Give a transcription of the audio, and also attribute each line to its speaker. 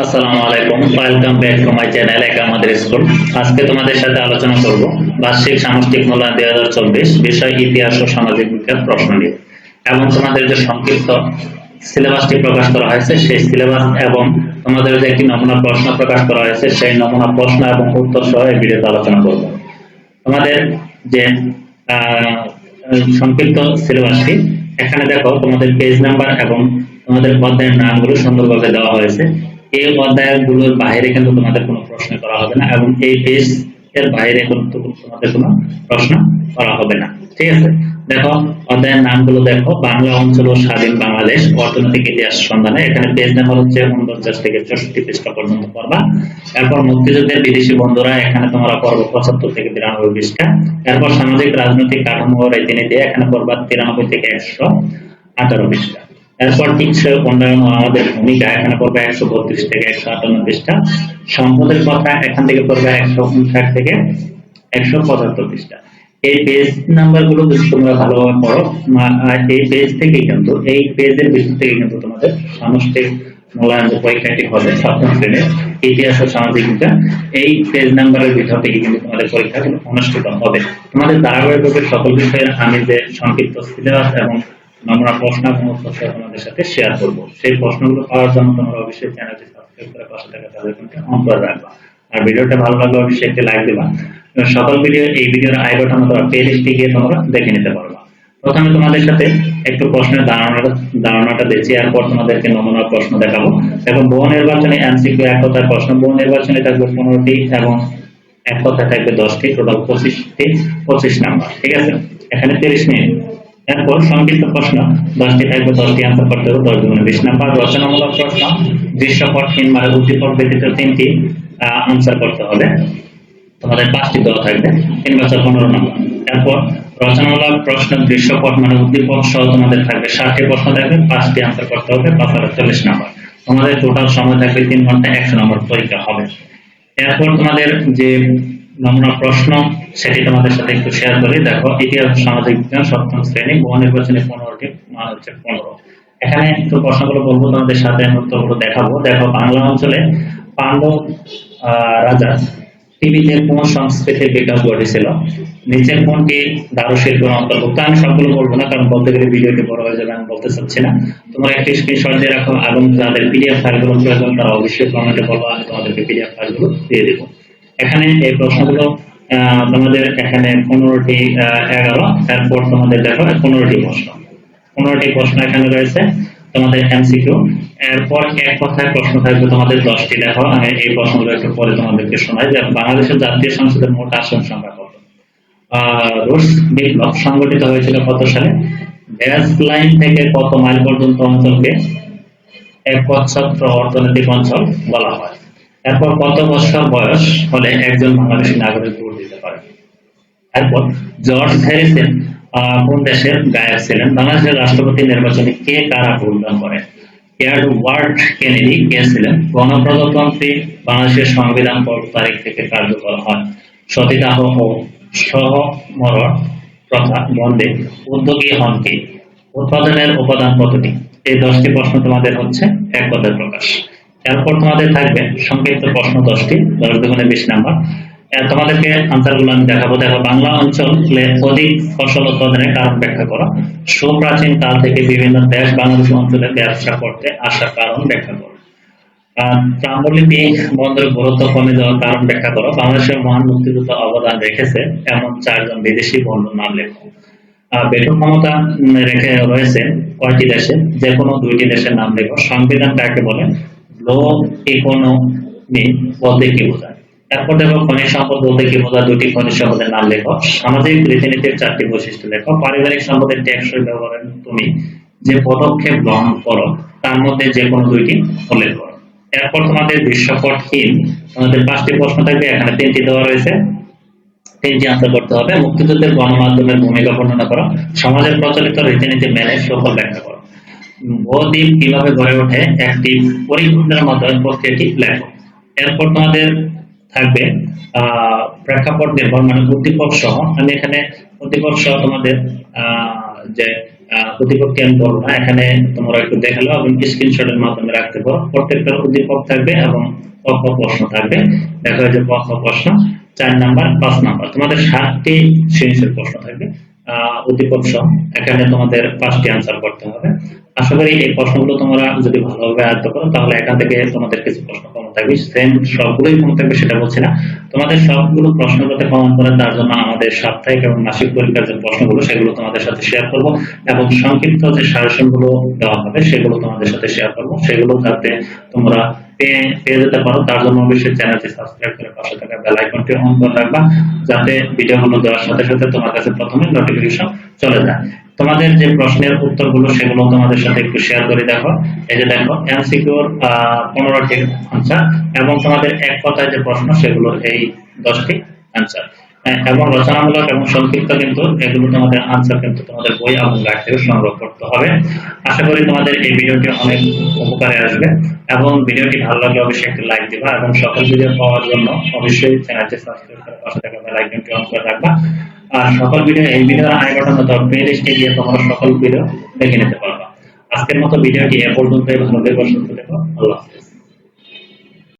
Speaker 1: আসসালামু আলাইকুম। Welcome back to my channel school আজকে তোমাদের সাথে আলোচনা করব বার্ষিক সামষ্টিক মূল্যায়ন দুই হাজার চব্বিশ বিষয় ইতিহাস ও সামাজিক বিজ্ঞান প্রশ্ন নিয়ে। এবং তোমাদের যে সংক্ষিপ্ত সিলেবাসটি প্রকাশ করা হয়েছে, সেই সিলেবাস এবং তোমাদের যে একটি নমুনা প্রশ্ন প্রকাশ করা হয়েছে, সেই নমুনা প্রশ্ন এবং উত্তর সহ এই ভিডিওতে আলোচনা করব। তোমাদের যে সংক্ষিপ্ত সিলেবাসটি, এখানে দেখো তোমাদের পেজ নাম্বার এবং তোমাদের অধ্যায়ের নামগুলো সুন্দরভাবে দেওয়া হয়েছে। এই অধ্যায়গুলোর বাইরে কিন্তু তোমাদের কোনো প্রশ্ন করা হবে না এবং এই পেজ এর বাইরে কিন্তু তোমাদের কোনো প্রশ্ন করা হবে না। ঠিক আছে? দেখো, অধ্যায়ের নামগুলো দেখো। বাংলা অঞ্চল ও স্বাধীন বাংলাদেশ, অর্থনৈতিক ইতিহাস সন্ধানে। এখানে পেজ নাম্বার হচ্ছে উনপঞ্চাশ থেকে চৌষট্টি পৃষ্ঠা পর্যন্ত পড়বা। এরপর মুক্তিযুদ্ধের বিদেশি বন্ধুরা, এখানে তোমরা পর্ব পঁচাত্তর থেকে বিরানব্বই পৃষ্ঠা। এরপর সামাজিক, রাজনৈতিক কাঠামো রীতিনীতি, এখানে পড়বা তিরানব্বই থেকে একশো আঠারো পৃষ্ঠা। এরপর উন্নয়ন আমাদের ভূমিকা এখানে পড়বে একশো বত্রিশ থেকে একশো সম্পদের কথা এখান থেকে পড়বে একশো উনষাট থেকে একশো এই পেজ নাম্বারগুলো যদি তোমরা ভালোভাবে পড়ো এই পেজ থেকে কিন্তু, এই পেজের থেকে কিন্তু তোমাদের সামষ্টিক মূল্যায়ন যে পরীক্ষাটি হবে, সপ্তম শ্রেণির ইতিহাস ও সামাজিক বিজ্ঞান, এই পেজ নাম্বারের ভিতর থেকে কিন্তু তোমাদের পরীক্ষা কিন্তু অনুষ্ঠিত হবে। তোমাদের ধারাবাহিকভাবে সকল বিষয়ের আমি যে সংক্ষিপ্ত সিলেবাস এবং নমুনা প্রশ্ন এবং উত্তর সহ তোমাদের সাথে শেয়ার করব। সেই প্রশ্নগুলো পাওয়ার জন্য তোমরা অবশ্যই চ্যানেলটি সাবস্ক্রাইব করে পাশে থাকা আইকনটি অন করে রাখবা। আর ভিডিওটা ভালো লাগলে অবশ্যই একটি লাইক দিবা। সকল ভিডিও এই ভিডিওর আই বাটন প্লে লিস্টে গিয়ে তোমরা দেখে নিতে পারবা। প্রথমে তোমাদের সাথে একটু প্রশ্নের ধারণাটা ধারণাটা দিচ্ছি, এরপর তোমাদেরকে নমুনা প্রশ্ন দেখাবো। এবং বহু নির্বাচনে এমসিকিউ এক কথায় প্রশ্ন, বহু নির্বাচনে থাকবে পনেরোটি এবং এক কথায় থাকবে দশটি টোটাল পঁচিশটি, পঁচিশ নাম্বার ঠিক আছে? এখানে তিরিশ মিনিট। এরপর সংক্ষিপ্ত প্রশ্ন। দশটি থাকবে, দশটি আনসার করতে হবে, দশ গুণে বিশ। নাম্বার, রচনামূলক প্রশ্ন। দৃশ্যপট কিংবা উদ্দীপক ব্যতীত তিনটি আনসার করতে হবে। তোমাদের পাঁচটি দেওয়া থাকবে, তিন বছর পনেরো নম্বর। এরপর রচনামূলক প্রশ্ন, দৃশ্যপট মানে উদ্দীপক সহ তোমাদের থাকবে ষাটটি প্রশ্ন থাকবে, পাঁচটি আনসার করতে হবে, পাঁচ হাজার চল্লিশ নম্বর। তোমাদের টোটাল সময় থাকবে তিন ঘণ্টা একশো নম্বর পরীক্ষা হবে। এরপর তোমাদের যে নমুনা প্রশ্ন সেটি তোমাদের সাথে একটু শেয়ার করি। দেখো, ইতিহাস, সামাজিক বিজ্ঞান, সপ্তম শ্রেণি বহু নির্বাচনে পনেরোটি মান হচ্ছে পনেরো। এখানে একটু প্রশ্নগুলো বলব, তোমাদের সাথে উত্তরগুলো দেখাবো। দেখো, বাংলা অঞ্চলে পাণ্ডব রাজা, টিভিতে কোন সংস্কৃতির বিকাশ ঘটেছিল? নিচের কোনটি দারু শিল্পের অন্তর্ভুক্ত? আমি সবগুলো বলব না, কারণ বলতে গেলে ভিডিওটি বড় হয়ে যাবে, আমি বলতে চাচ্ছি না। তোমরা একটি স্ক্রিনশট দিয়ে রাখো এবং যাদের পিডিএফ ফাইলগুলো প্রয়োজন, তারা অবশ্যই কমেন্টে বলব আমি তোমাদেরকে পিডিএফ ফাইলগুলো দিয়ে দেবো। এখানে এই প্রশ্নগুলো তোমাদের এখানে পনেরোটি এগারো, তারপর তোমাদের দেখো পনেরোটি প্রশ্ন। পনেরোটি প্রশ্ন এখানে রয়েছে, তোমাদের এমসিকিউ। এরপর এক কথায় প্রশ্ন থাকবে তোমাদের দশটি। দেখো, আমি এই প্রশ্নগুলো একটু পরে তোমাদেরকে শোনাই যে বাংলাদেশের জাতীয় সংসদের মোট আসন সংখ্যা কত? রুশ বিপ্লব সংগঠিত হয়েছিল কত সালে? ব্যাস লাইন থেকে কত মাইল পর্যন্ত অঞ্চলকে? একচ্ছত্র অর্থনৈতিক অঞ্চল বলা হয়। এরপর কত বছর বয়স হলে একজন বাংলাদেশী নাগরিক ভোট দিতে পারে? এরপর জর্জ হ্যারিসন কোন দেশের গায়ক ছিলেন? বাংলাদেশের রাষ্ট্রপতি নির্বাচনে কে কারা ভোটদান করে? এডওয়ার্ড কেনেডি কে ছিলেন? গণপ্রজাতন্ত্রী, বাংলাদেশের সংবিধান কত তারিখ থেকে কার্যকর হয়। সতীদাহ ও সহমরণ প্রথা বন্ধে উদ্যোগী হন কে? উৎপাদনের উপাদান কতটি এই দশটি প্রশ্ন তোমাদের হচ্ছে এক কথায় প্রকাশ। এরপর তোমাদের থাকবে সংক্ষিপ্ত প্রশ্ন দশটি, দশ দুগুণে বিশ নাম্বার। তোমাদেরকে আনসারগুলো আমি দেখাবো। দেখো, বাংলা অঞ্চলে অধিক ফসল উৎপাদনের কারণ ব্যাখ্যা করো। সুপ্রাচীন কাল থেকে বিভিন্ন দেশ বাংলাদেশ অঞ্চলে ব্যবসা করতে আসার কারণ ব্যাখ্যা করো। তাম্রলিপি বন্দরের গুরুত্ব কমে যাওয়ার কারণ ব্যাখ্যা করো। বাংলাদেশের মহান মুক্তিযুদ্ধ অবদান রেখেছে এমন চারজন বিদেশি বন্ধুর নাম লেখো। বেতন ক্ষমতা রেখে রয়েছে কয়টি দেশে? যে কোনো দুইটি দেশের নাম লেখো। সংবিধান কাকে বলে? লো ইকোনমি বলতে কি বোঝায়? তারপর দেখো খনিজ সম্পদ বলতে কি বোঝায়? দুটি খনিজ সম্পদের নাম লেখো। সামাজিক রীতিনীতির চারটি বৈশিষ্ট্য লেখো। পারিবারিক সম্পদের ব্যবহারে তুমি যে পদক্ষেপ গ্রহণ করো, তার মধ্যে যে কোনো দুইটি উল্লেখ করো। এরপর তোমাদের দৃশ্যপটহীন তোমাদের পাঁচটি প্রশ্ন থাকবে, এখানে তিনটি দেওয়া রয়েছে। তিনটি আনসার করতে হবে। মুক্তিযুদ্ধের গণমাধ্যমের ভূমিকা বর্ণনা করো। সমাজের প্রচলিত রীতিনীতি মেনে সফল ব্যাখ্যা করো। বহুদ্বীপ কীভাবে গড়ে ওঠে, একটি পরিপূর্ণের মাধ্যমে প্রক্রিয়াটি লেখো। এরপর তোমাদের থাকবে প্রেক্ষাপট নির্ভর মানে উদ্দীপক সহ। আমি এখানে উদ্দীপক সহ তোমাদের যে উদ্দীপকটি আমি বলব না, এখানে তোমরা একটু দেখে নাও এবং মাধ্যমে রাখতে পারো। প্রত্যেকটার উদ্দীপক থাকবে এবং খ প্রশ্ন থাকবে। দেখো যে খ প্রশ্ন, চার নাম্বার, পাঁচ নাম্বার। তোমাদের সাতটি সিরিজের প্রশ্ন থাকবে উদ্দীপক সহ। এখানে তোমাদের পাঁচটি আনসার করতে হবে। আশা করি এই প্রশ্নগুলো তোমরা যদি ভালোভাবে আয়ত্ত করো, তাহলে এখান থেকে তোমাদের কিছু প্রশ্ন কমন থাকবে। সেম সবগুলোই কমন থাকবে, সেটা বলছি না। তোমাদের সবগুলো প্রশ্ন করতে কমন করে তার জন্য আমাদের সাপ্তাহিক এবং মাসিক পরীক্ষার যে প্রশ্নগুলো, সেগুলো তোমাদের সাথে শেয়ার করব এবং সংক্ষিপ্ত যে সাজেশনগুলো দেওয়া হবে, সেগুলো তোমাদের সাথে শেয়ার করব। সেগুলো যাতে তোমরা পেয়ে পেয়ে যেতে পারো, তার জন্য অবশ্যই চ্যানেলটি সাবস্ক্রাইব করে পাশে থাকা বেল আইকনটি অন করে রাখবা, যাতে ভিডিওগুলো দেওয়ার সাথে সাথে তোমার কাছে প্রথমে নোটিফিকেশন চলে যায়। তোমাদের যে প্রশ্নের উত্তরগুলো সেগুলো তোমাদের সাথে একটু শেয়ার করে দেখো। এই যে দেখো এমসিকিউর পনেরোটি আনসার এবং তোমাদের এক কথায় যে প্রশ্ন সেগুলো এই দশটি আনসার এবং রচনামূলক এবং সংক্ষিপ্ত কিন্তু এগুলো তোমাদের আনসার কিন্তু তোমাদের বই এবং গাইড থেকে সংগ্রহ করতে হবে। আশা করি তোমাদের এই ভিডিওটি অনেক উপকারে আসবে এবং ভিডিওটি ভালো লাগলে অবশ্যই একটি লাইক দিবা এবং সকল ভিডিও পাওয়ার জন্য অবশ্যই চ্যানেলটি সাবস্ক্রাইব করে পাশে থাকা বেল আইকনটি অন করে রাখবা। আর সকল ভিডিও এই ভিডিওর আই বাটন অথবা প্লে লিস্টে গিয়ে তোমরা সকল ভিডিও দেখে নিতে পারবা। আজকের মতো ভিডিওটি এ পর্যন্তই। ভালো থেকো, সুস্থ থেকো। আল্লাহ হাফেজ।